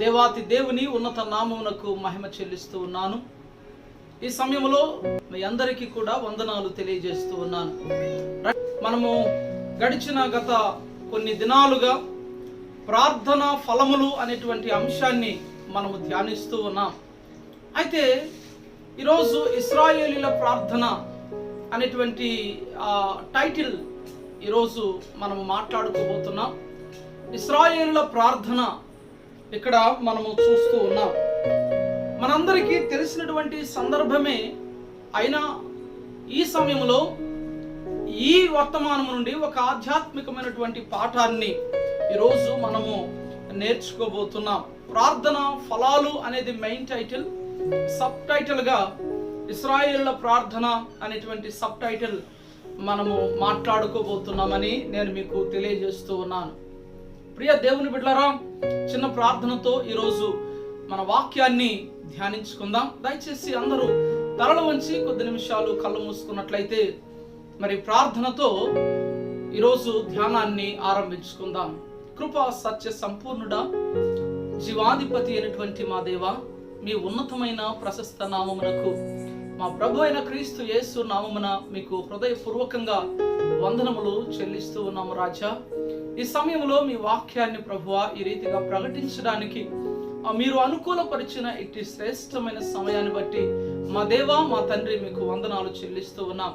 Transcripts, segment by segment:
దేవాతి దేవుని ఉన్నత నామమునకు మహిమ చెల్లిస్తూ ఉన్నాను. ఈ సమయంలో మీ అందరికీ కూడా వందనాలు తెలియజేస్తూ ఉన్నాను. మనము గడిచిన గత కొన్ని దినాలుగా ప్రార్థన ఫలములు అనేటువంటి అంశాన్ని మనము ధ్యానిస్తూ ఉన్నాం. అయితే ఈరోజు ఇస్రాయేలీల ప్రార్థన అనేటువంటి టైటిల్ ఈరోజు మనము మాట్లాడుకోబోతున్నాం. ఇస్రాయేలుల ప్రార్థన ఇక్కడ మనము చూస్తూ ఉన్నాం. మనందరికీ తెలిసినటువంటి సందర్భమే అయినా ఈ సమయంలో ఈ వర్తమానం నుండి ఒక ఆధ్యాత్మికమైనటువంటి పాఠాన్ని ఈరోజు మనము నేర్చుకోబోతున్నాం. ప్రార్థన ఫలాలు అనేది మెయిన్ టైటిల్ సబ్ టైటిల్గా ఇస్రాయేళ్ళ ప్రార్థన అనేటువంటి సబ్ టైటిల్ మనము మాట్లాడుకోబోతున్నామని నేను మీకు తెలియజేస్తూ ఉన్నాను. ప్రియ దేవుని బిడ్డలారా చిన్న ప్రార్థనతో ఈరోజు మన వాక్యాన్ని ధ్యానించుకుందాం. దయచేసి అందరూ తలలు వంచి కొద్ది నిమిషాలు కళ్ళు మూసుకున్నట్లయితే మరి ప్రార్థనతో ఈరోజు ధ్యానాన్ని ఆరంభించుకుందాం. కృప సత్య సంపూర్ణుడా జీవాధిపతి అయినటువంటి మా దేవ మీ ఉన్నతమైన ప్రశస్త నామమునకు మా ప్రభు అయిన క్రీస్తు యేసు నామమున మీకు హృదయపూర్వకంగా వందనములు చెల్లిస్తూ ఉన్నాము రాజా. ఈ సమయంలో మీ వాక్యాన్ని ప్రభువ ఈ రీతిగా ప్రకటించడానికి మీరు అనుకూలపరిచిన ఇట్టి శ్రేష్టమైన సమయాన్ని బట్టి మా దేవా మా తండ్రి మీకు వందనాలు చెల్లిస్తూ ఉన్నాం.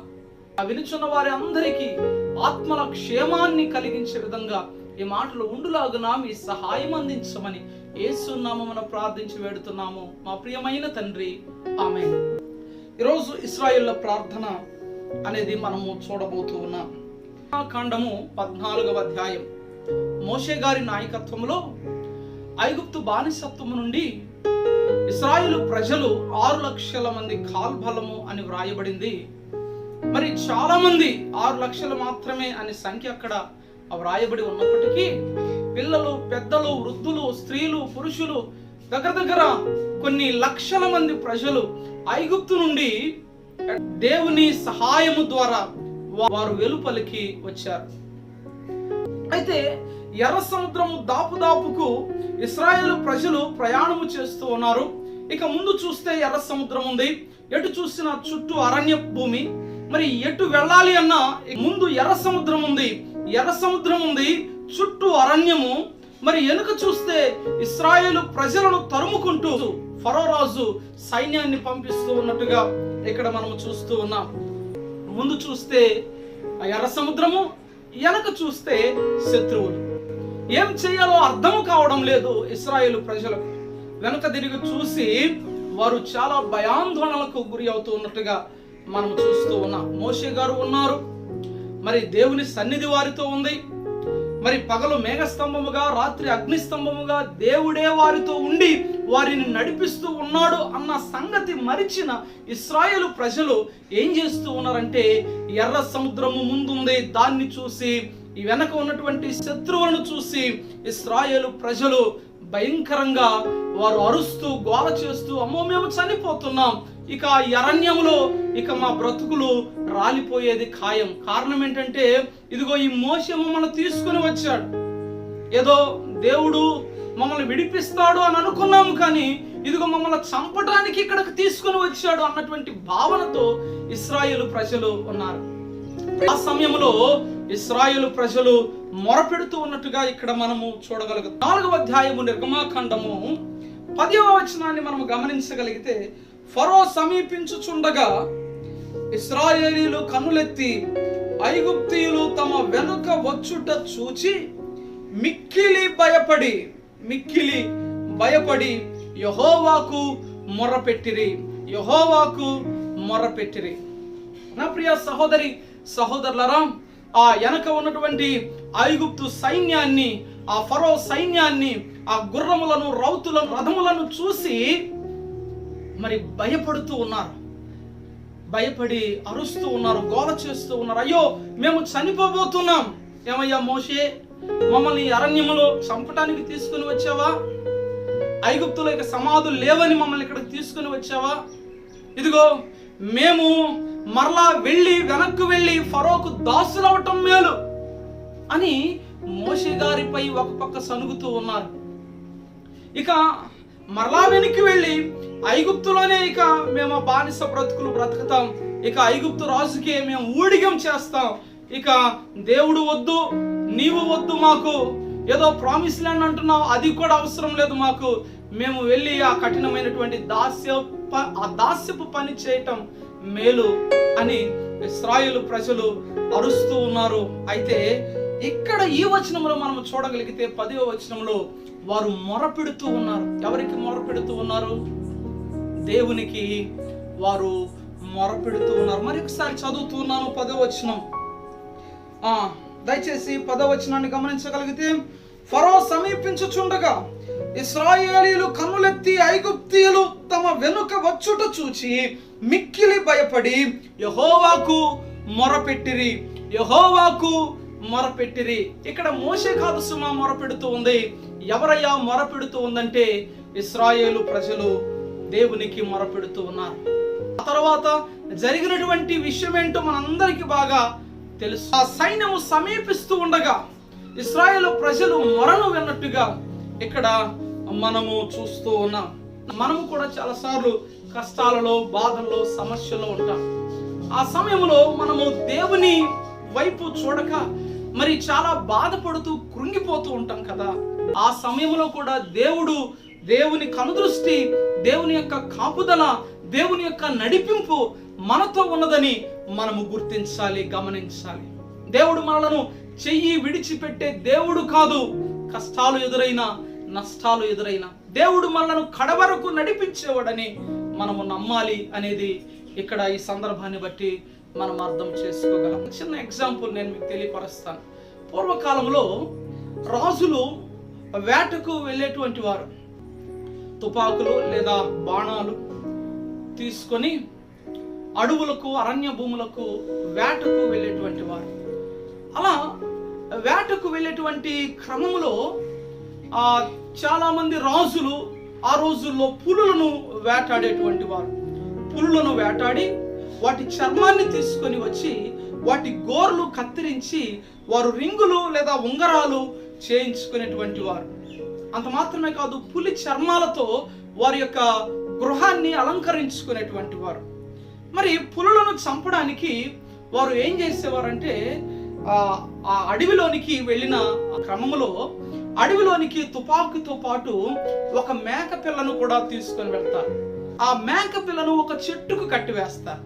ఆ వినుచున్న వారి అందరికీ ఆత్మల క్షేమాన్ని కలిగించే విధంగా ఈ మాటలు ఉండులాగున మీ సహాయం అందించమని యేసు ప్రార్థించి వేడుతున్నాము. మా ప్రియమైన తండ్రి ఆమె ఈరోజు ఇస్రాయిల్ల ప్రార్థన అనేది మనము చూడబోతూ ఉన్నాం. కాండము పద్నాలుగవ అధ్యాయం. మోషే గారి నాయకత్వంలో ఐగుప్తు బానిసత్వము నుండి ఇస్రాయేలు ప్రజలు ఆరు లక్షల మంది కాల్బలము అని వ్రాయబడింది. మరి చాలా మంది ఆరు లక్షలు మాత్రమే అనే సంఖ్య అక్కడ వ్రాయబడి ఉన్నప్పటికీ పిల్లలు పెద్దలు వృద్ధులు స్త్రీలు పురుషులు దగ్గర దగ్గర కొన్ని లక్షల మంది ప్రజలు ఐగుప్తు నుండి దేవుని సహాయము ద్వారా వారు వెలుపలికి వచ్చారు. అయితే ఎర్ర సముద్రము దాపు దాపుకు ఇస్రాయేల్ ప్రజలు ప్రయాణము చేస్తూ ఉన్నారు. ఇక ముందు చూస్తే ఎర్ర సముద్రం ఉంది. ఎటు చూసిన చుట్టూ అరణ్య భూమి. మరి ఎటు వెళ్ళాలి అన్నా ముందు ఎర్ర సముద్రం ఉంది. ఎర్ర సముద్రం ఉంది చుట్టూ అరణ్యము. మరి వెనుక చూస్తే ఇస్రాయేలు ప్రజలను తరుముకుంటూ ఫరోరాజు సైన్యాన్ని పంపిస్తూ ఉన్నట్టుగా ఇక్కడ మనము చూస్తూ ఉన్నాం. ముందు చూస్తే ఆ ఎర్ర సముద్రము వెనక చూస్తే శత్రువులు. ఏం చేయాలో అర్థం కావడం లేదు ఇస్రాయేల్ ప్రజలకు. వెనక తిరిగి చూసి వారు చాలా భయాందోళనలకు గురి అవుతూ ఉన్నట్టుగా మనం చూస్తూ ఉన్నాం. మోషే గారు ఉన్నారు. మరి దేవుని సన్నిధి వారితో ఉంది. మరి పగలు మేఘస్తంభముగా రాత్రి అగ్నిస్తంభముగా దేవుడే వారితో ఉండి వారిని నడిపిస్తూ ఉన్నాడు అన్న సంగతి మరిచిన ఇస్రాయేలు ప్రజలు ఏం చేస్తూ ఉన్నారంటే ఎర్ర సముద్రము ముందుంది. దాన్ని చూసి ఈ వెనక ఉన్నటువంటి శత్రువులను చూసి ఇస్రాయేలు ప్రజలు భయంకరంగా వారు అరుస్తూ గోల చేస్తూ అమ్మో మేము చనిపోతున్నాం. ఇక ఈ అరణ్యంలో ఇక మా బ్రతుకులు రాలిపోయేది ఖాయం. కారణం ఏంటంటే ఇదిగో ఈ మోస మమ్మల్ని తీసుకుని వచ్చాడు. ఏదో దేవుడు మమ్మల్ని విడిపిస్తాడు అని అనుకున్నాము కానీ ఇదిగో మమ్మల్ని చంపడానికి ఇక్కడికి తీసుకుని వచ్చాడు అన్నటువంటి భావనతో ఇస్రాయేల్ ప్రజలు ఉన్నారు. ఆ సమయంలో ఇస్రాయేల్ ప్రజలు మొరపెడుతూ ఉన్నట్టుగా ఇక్కడ మనము చూడగలుగుతాం. నాలుగవ అధ్యాయము నిర్గమాఖండము పదవ వచనాన్ని మనము గమనించగలిగితే ఫరో సమీపించుచుండగా ఇస్రాయేలీలు కన్నులెత్తి ఐగుప్తీయులు తమ వెనుక వచ్చుట చూచి మిక్కిలి భయపడి మిక్కిలి భయపడి యహోవాకు మొర్రపెట్టిరి యహోవాకు మొరపెట్టిరి. నా ప్రియ సహోదరి సహోదరులరా ఆ వెనక ఉన్నటువంటి ఐగుప్తు సైన్యాన్ని ఆ ఫరో సైన్యాన్ని ఆ గుర్రములను రౌతులను రథములను చూసి మరి భయపడుతూ ఉన్నారు. భయపడి అరుస్తూ ఉన్నారు గోల చేస్తూ ఉన్నారు. అయ్యో మేము చనిపోబోతున్నాం. ఏమయ్యా మోషే మమ్మల్ని అరణ్యములో చంపటానికి తీసుకుని వచ్చావా? ఐగుప్తులో ఇక సమాధులు లేవని మమ్మల్ని ఇక్కడికి తీసుకుని వచ్చావా? ఇదిగో మేము మరలా వెళ్ళి వెనక్కు వెళ్ళి ఫరోకు దాసులవటం మేలు అని మోషే గారిపై ఒక పక్క సనుగుతూ ఉన్నారు. ఇక మరలా వెనక్కి వెళ్ళి ఐగుప్తులోనే ఇక మేము బానిస బ్రతుకులు బ్రతుకుతాం. ఇక ఐగుప్తు రాజుకే మేము ఊడిగం చేస్తాం. ఇక దేవుడు వద్దు నీవు వద్దు మాకు. ఏదో ప్రామిస్ ల్యాండ్ అంటున్నావు అది కూడా అవసరం లేదు మాకు. మేము వెళ్ళి ఆ కఠినమైనటువంటి దాస్య ఆ దాస్యపు పని చేయటం మేలు అని ఇస్రాయేలు ప్రజలు అరుస్తూ ఉన్నారు. అయితే ఇక్కడ ఈ వచనంలో మనం చూడగలిగితే పదవ వచనంలో వారు మొరపెడుతూ ఉన్నారు. ఎవరికి మొరపెడుతూ ఉన్నారు? దేవునికి వారు మొరపెడుతూ ఉన్నారు. మరి ఒకసారి చదువుతున్నాను పదవచనం. ఆ, దయచేసి పదవచనాన్ని గమనించగలిగితే ఫరో సమీపించుచుండగా ఇస్రాయేలీలు కన్నులెత్తి ఐగుప్తీయులు తమ వెనుక వచ్చుట చూచి మిక్కిలి భయపడి యహోవాకు మొరపెట్టిరి యహోవాకు మొరపెట్టిరి. ఇక్కడ మోసే కాదు సుమా మొరపెడుతూ ఉంది. ఎవరయ్యా మొరపెడుతూ ఉందంటే ఇస్రాయేలు ప్రజలు. దేవునికి మొరపెడుతూ ఉన్నారు. ఆ తర్వాత జరిగినటువంటి విషయం ఏంటో మనందరికీ బాగా తెలుసు. ఆ సైన్యము సమీపిస్తూ ఉండగా ఇస్రాయేల్ ప్రజలు మొరను విన్నట్టుగా ఇక్కడ మనము చూస్తూ ఉన్నాం. మనము కూడా చాలాసార్లు కష్టాలలో బాధల్లో సమస్యలో ఉంటాం. ఆ సమయంలో మనము దేవుని వైపు చూడక మరి చాలా బాధపడుతూ కృంగిపోతూ ఉంటాం కదా. ఆ సమయంలో కూడా దేవుడు దేవుని కనుదృష్టి దేవుని యొక్క కాపుదల దేవుని యొక్క నడిపింపు మనతో ఉన్నదని మనము గుర్తించాలి గమనించాలి. దేవుడు మనలను చెయ్యి విడిచిపెట్టే దేవుడు కాదు కష్టాలు ఎదురైనా నష్టాలు ఎదురైనా. దేవుడు మనలను కడవరకు నడిపించేవాడని మనము నమ్మాలి అనేది ఇక్కడ ఈ సందర్భాన్ని బట్టి మనం అర్థం చేసుకోగలం. చిన్న ఎగ్జాంపుల్ నేను మీకు తెలియపరుస్తాను. పూర్వకాలంలో రాజులు వేటకు వెళ్ళేటువంటి వారు. తుపాకులు లేదా బాణాలు తీసుకొని అడవులకు అరణ్య భూములకు వేటకు వెళ్ళేటువంటి వారు. అలా వేటకు వెళ్ళేటువంటి క్రమంలో ఆ రాజులు ఆ రోజుల్లో పులులను వేటాడేటువంటి వారు. పులులను వేటాడి వాటి చర్మాన్ని తీసుకొని వచ్చి వాటి గోర్లు కత్తిరించి వారు రింగులు లేదా ఉంగరాలు చేయించుకునేటువంటి వారు. అంత మాత్రమే కాదు పులి చర్మాలతో వారి యొక్క గృహాన్ని అలంకరించుకునేటువంటి వారు. మరి పులులను చంపడానికి వారు ఏం చేసేవారంటే ఆ ఆ అడవిలోనికి వెళ్ళిన క్రమంలో అడవిలోనికి తుపాకుతో పాటు ఒక మేక పిల్లను కూడా తీసుకొని వెళ్తారు. ఆ మేక పిల్లను ఒక చెట్టుకు కట్టివేస్తారు.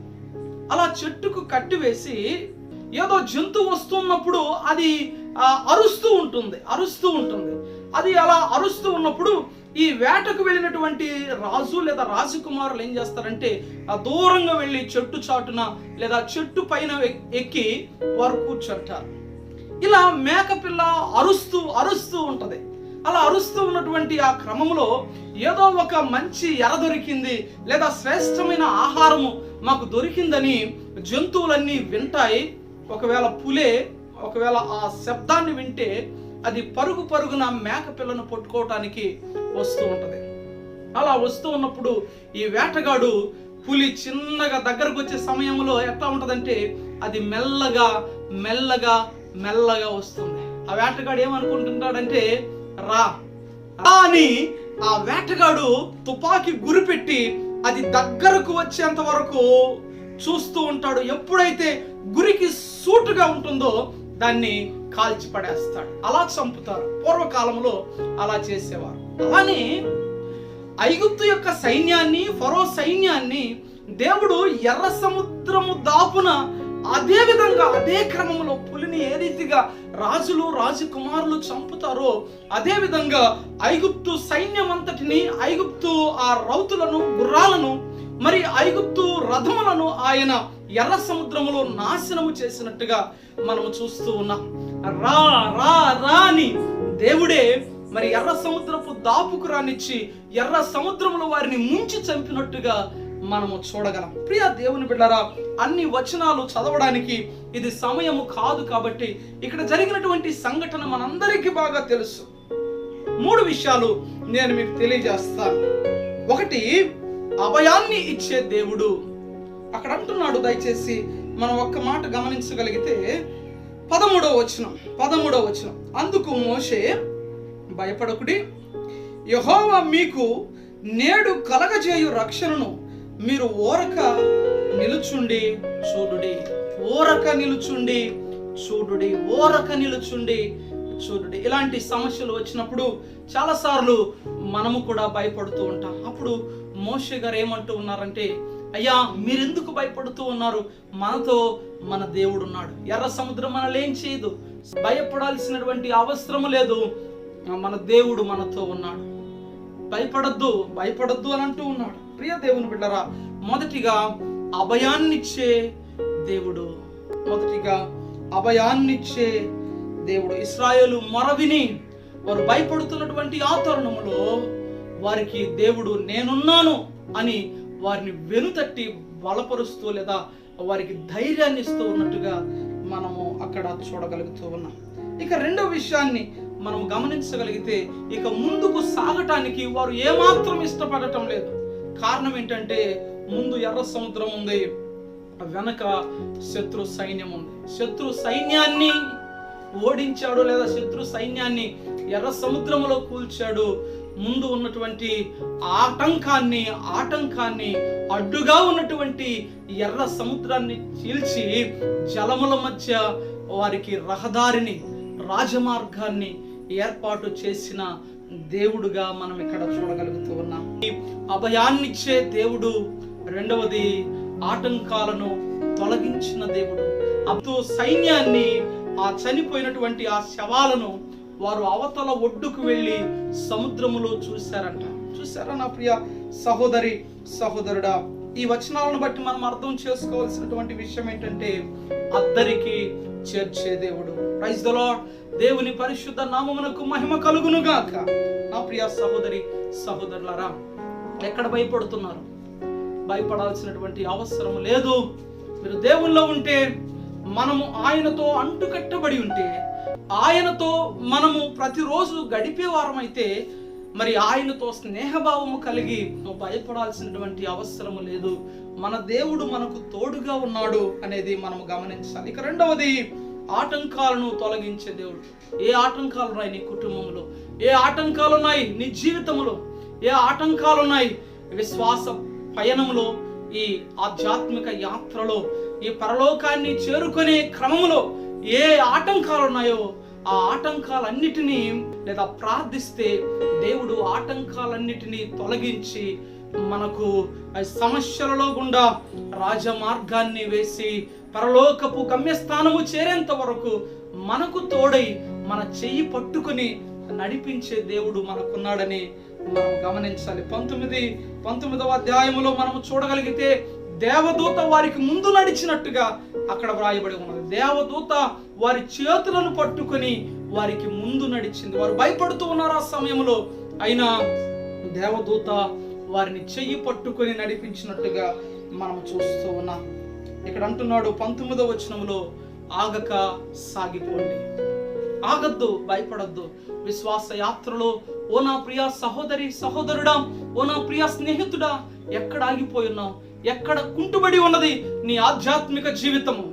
అలా చెట్టుకు కట్టివేసి ఏదో జంతువు వస్తున్నప్పుడు అది అరుస్తూ ఉంటుంది అరుస్తూ ఉంటుంది. అది అలా అరుస్తూ ఉన్నప్పుడు ఈ వేటకు వెళ్ళినటువంటి రాజు లేదా రాజకుమారులు ఏం చేస్తారంటే ఆ దూరంగా వెళ్ళి చెట్టు చాటున లేదా చెట్టు పైన ఎక్కి వారు కూర్చుంటారు. ఇలా మేకపిల్ల అరుస్తూ అరుస్తూ ఉంటది. అలా అరుస్తూ ఉన్నటువంటి ఆ క్రమంలో ఏదో ఒక మంచి ఎర దొరికింది లేదా శ్రేష్టమైన ఆహారము మాకు దొరికిందని జంతువులన్నీ వింటాయి. ఒకవేళ పులే ఒకవేళ ఆ శబ్దాన్ని వింటే అది పరుగు పరుగున మేక పిల్లను పట్టుకోవటానికి వస్తూ ఉంటుంది. అలా వస్తూ ఉన్నప్పుడు ఈ వేటగాడు పులి చిన్నగా దగ్గరకు వచ్చే సమయంలో ఎట్లా ఉంటుందంటే అది మెల్లగా మెల్లగా మెల్లగా వస్తుంది. ఆ వేటగాడు ఏమనుకుంటుంటాడంటే రా రా అని ఆ వేటగాడు తుపాకీ గురిపెట్టి అది దగ్గరకు వచ్చేంత వరకు చూస్తూ ఉంటాడు. ఎప్పుడైతే గురికి సూటుగా ఉంటుందో దాన్ని కాల్చి పడేస్తాడు. అలా చంపుతారు. పూర్వకాలంలో అలా చేసేవారు. అలానే ఐగుప్తు యొక్క సైన్యాన్ని ఫరో సైన్యాన్ని దేవుడు ఎర్ర సముద్రము దాపున అదే విధంగా అదే క్రమంలో పులిని ఏ రీతిగా రాజులు రాజకుమారులు చంపుతారో అదే విధంగా ఐగుప్తు సైన్యం అంతటిని ఐగుప్తు ఆ రౌతులను గుర్రాలను మరి ఐగుప్తు రథములను ఆయన ఎర్ర సముద్రములో నాశనము చేసినట్టుగా మనము చూస్తూ ఉన్నాం. రా రా రాని దేవుడే మరి ఎర్ర సముద్రపు దాపుకు రానిచ్చి ఎర్ర సముద్రంలో వారిని ముంచి చంపినట్టుగా మనము చూడగలం. ప్రియ దేవుని బిడ్డరా అన్ని వచనాలు చదవడానికి ఇది సమయము కాదు కాబట్టి ఇక్కడ జరిగినటువంటి సంఘటన మనందరికీ బాగా తెలుసు. మూడు విషయాలు నేను మీకు తెలియజేస్తాను. ఒకటి అభయాన్ని ఇచ్చే దేవుడు అక్కడ అంటున్నాడు దయచేసి మనం ఒక్క మాట గమనించగలిగితే పదమూడవ వచనం పదమూడవ వచనం. అందుకు మోషే భయపడకుడి. యహోవా మీకు నేడు కలగజేయు రక్షణను మీరు ఓరక నిలుచుండి చూడుడి. ఓరక నిలుచుండి చూడుడి. ఓరక నిలుచుండి చూడుడి. ఇలాంటి సమస్యలు వచ్చినప్పుడు చాలాసార్లు మనము కూడా భయపడుతూ ఉంటాం. అప్పుడు మోషే గారు ఏమంటూ ఉన్నారంటే అయ్యా మీరెందుకు భయపడుతూ ఉన్నారు? మనతో మన దేవుడు ఉన్నాడు ఎర్ర సముద్రం మనలేం చేయదు. భయపడాల్సినటువంటి అవసరం లేదు. మన దేవుడు మనతో ఉన్నాడు. భయపడద్దు భయపడద్దు అని అంటూ ఉన్నాడు. ప్రియ దేవుని బిడ్డరా మొదటిగా అభయాన్నిచ్చే దేవుడు. మొదటిగా అభయాన్నిచ్చే దేవుడు. ఇస్రాయేలు మొరవిని వారు భయపడుతున్నటువంటి ఆ తరుణములో వారికి దేవుడు నేనున్నాను అని వారిని వెనుతట్టి బలపరుస్తూ లేదా వారికి ధైర్యాన్ని ఇస్తూ ఉన్నట్టుగా మనము అక్కడ చూడగలుగుతూ ఉన్నాం. ఇక రెండో విషయాన్ని మనం గమనించగలిగితే ఇక ముందుకు సాగటానికి వారు ఏమాత్రం ఇష్టపడటం లేదు. కారణం ఏంటంటే ముందు ఎర్ర సముద్రం ఉంది వెనక శత్రు సైన్యం ఉంది. శత్రు సైన్యాన్ని ఓడించాడు లేదా శత్రు సైన్యాన్ని ఎర్ర సముద్రంలో కూల్చాడు ముందు ఉన్నటువంటి ఆటంకాన్ని ఆటంకాన్ని అడ్డుగా ఉన్నటువంటి ఎర్ర సముద్రాన్ని చీల్చి జలముల మధ్య వారికి రహదారిని రాజమార్గాన్ని ఏర్పాటు చేసిన దేవుడుగా మనం ఇక్కడ చూడగలుగుతూ ఉన్నాం. అభయాన్నిచ్చే దేవుడు రెండవది ఆటంకాలను తొలగించిన దేవుడు. అప్పుడు సైన్యాన్ని ఆ చనిపోయినటువంటి ఆ శవాలను వారు అవతల ఒడ్డుకు వెళ్ళి సముద్రములో చూశారంట. చూసారా నా ప్రియ సహోదరి సహోదరుడా? ఈ వచనాలను బట్టి మనం అర్థం చేసుకోవాల్సినటువంటి విషయం ఏంటంటే అద్దరికి చేర్చే దేవుడు. ప్రైజ్ ద లాడ్ దేవుని పరిశుద్ధ నామమునకు మహిమ కలుగును గాక నా ప్రియ సహోదరి సహోదరులారా ఎక్కడ భయపడుతున్నారు? భయపడాల్సినటువంటి అవసరం లేదు. మీరు దేవుల్లో ఉంటే మనము ఆయనతో అంటుకట్టబడి ఉంటే ఆయనతో మనము ప్రతిరోజు గడిపే వారమైతే మరి ఆయనతో స్నేహభావము కలిగి భయపడాల్సినటువంటి అవసరము లేదు. మన దేవుడు మనకు తోడుగా ఉన్నాడు అనేది మనము గమనించాలి. ఇక రెండవది ఆటంకాలను తొలగించే దేవుడు. ఏ ఆటంకాలు ఉన్నాయి నీ కుటుంబంలో? ఏ ఆటంకాలు ఉన్నాయి నీ జీవితంలో? ఏ ఆటంకాలు ఉన్నాయి విశ్వాస పయనంలో ఈ ఆధ్యాత్మిక యాత్రలో? ఈ పరలోకాన్ని చేరుకునే క్రమంలో ఏ ఆటంకాలు ఉన్నాయో ఆ ఆటంకాలన్నిటినీ లేదా ప్రార్థిస్తే దేవుడు ఆటంకాలన్నిటినీ తొలగించి మనకు సమస్యలలో గుండా రాజమార్గాన్ని వేసి పరలోకపు గమ్యస్థానము చేరేంత వరకు మనకు తోడై మన చెయ్యి పట్టుకుని నడిపించే దేవుడు మనకున్నాడని మనం గమనించాలి. పంతొమ్మిది పంతొమ్మిదవ అధ్యాయములో మనము చూడగలిగితే దేవదూత వారికి ముందు నడిచినట్టుగా అక్కడ వ్రాయబడి ఉన్నది. దేవదూత వారి చేతులను పట్టుకొని వారికి ముందు నడిచింది. వారు భయపడుతూ ఉన్నారు ఆ సమయంలో. అయినా దేవదూత వారిని చెయ్యి పట్టుకొని నడిపించినట్టుగా మనం చూస్తూ ఉన్నాం. ఇక్కడ అంటున్నాడు పంతొమ్మిదవ వచనంలో ఆగక సాగిపోండి. ఆగద్దు భయపడద్దు. విశ్వాస యాత్రలో ఓ నా ప్రియ సహోదరి సహోదరుడా ఓ నా ప్రియ స్నేహితుడా ఎక్కడ ఆగిపోయి ఉన్నావు? ఎక్కడ కుంటుబడి ఉన్నది నీ ఆధ్యాత్మిక జీవితము?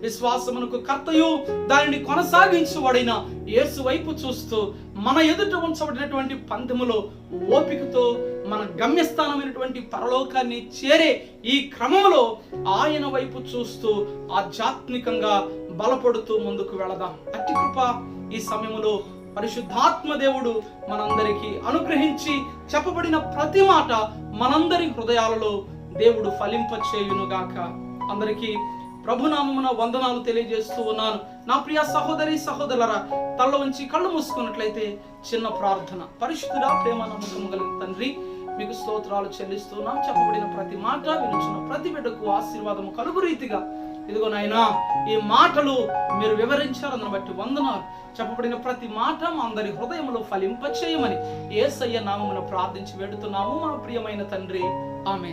విశ్వాసమునకు కర్తయు దానిని కొనసాగించువాడైన యేసు వైపు చూస్తూ మన ఎదుట ఉంచబడినటువంటి పందెములో ఓపికతో మన గమ్యస్థానమైనటువంటి పరలోకాన్ని చేరే ఈ క్రమంలో ఆయన వైపు చూస్తూ ఆధ్యాత్మికంగా బలపడుతూ ముందుకు వెళదాం. అట్టి కృప ఈ సమయంలో పరిశుద్ధాత్మ దేవుడు మనందరికీ అనుగ్రహించి చెప్పబడిన ప్రతి మాట మనందరి హృదయాలలో దేవుడు ఫలింపచేయునుగాక. అందరికీ ప్రభునామమున వందనాలు తెలియజేస్తూ ఉన్నాను. నా ప్రియ సహోదరి సహోదరులరా తల్ల ఉంచి కళ్ళు మూసుకున్నట్లయితే చిన్న ప్రార్థన. పరిశుద్ధుడా ప్రేమ నమ్మకం కలిగిన తండ్రి మీకు స్తోత్రాలు చెల్లిస్తున్నాం చెప్పబడిన ప్రతి మాట వినుచున్న ప్రతి బిడ్డకు ఆశీర్వాదము కలుగు రీతిగా ఇదిగో నాయన ఈ మాటలు మీరు వివరించారని బట్టి వందనాలు. చెప్పబడిన ప్రతి మాట మా అందరి హృదయంలో ఫలింపచేయమని ఏసయ్య నామమును ప్రార్థించి వేడుతున్నాము మా ప్రియమైన తండ్రి. ఆమె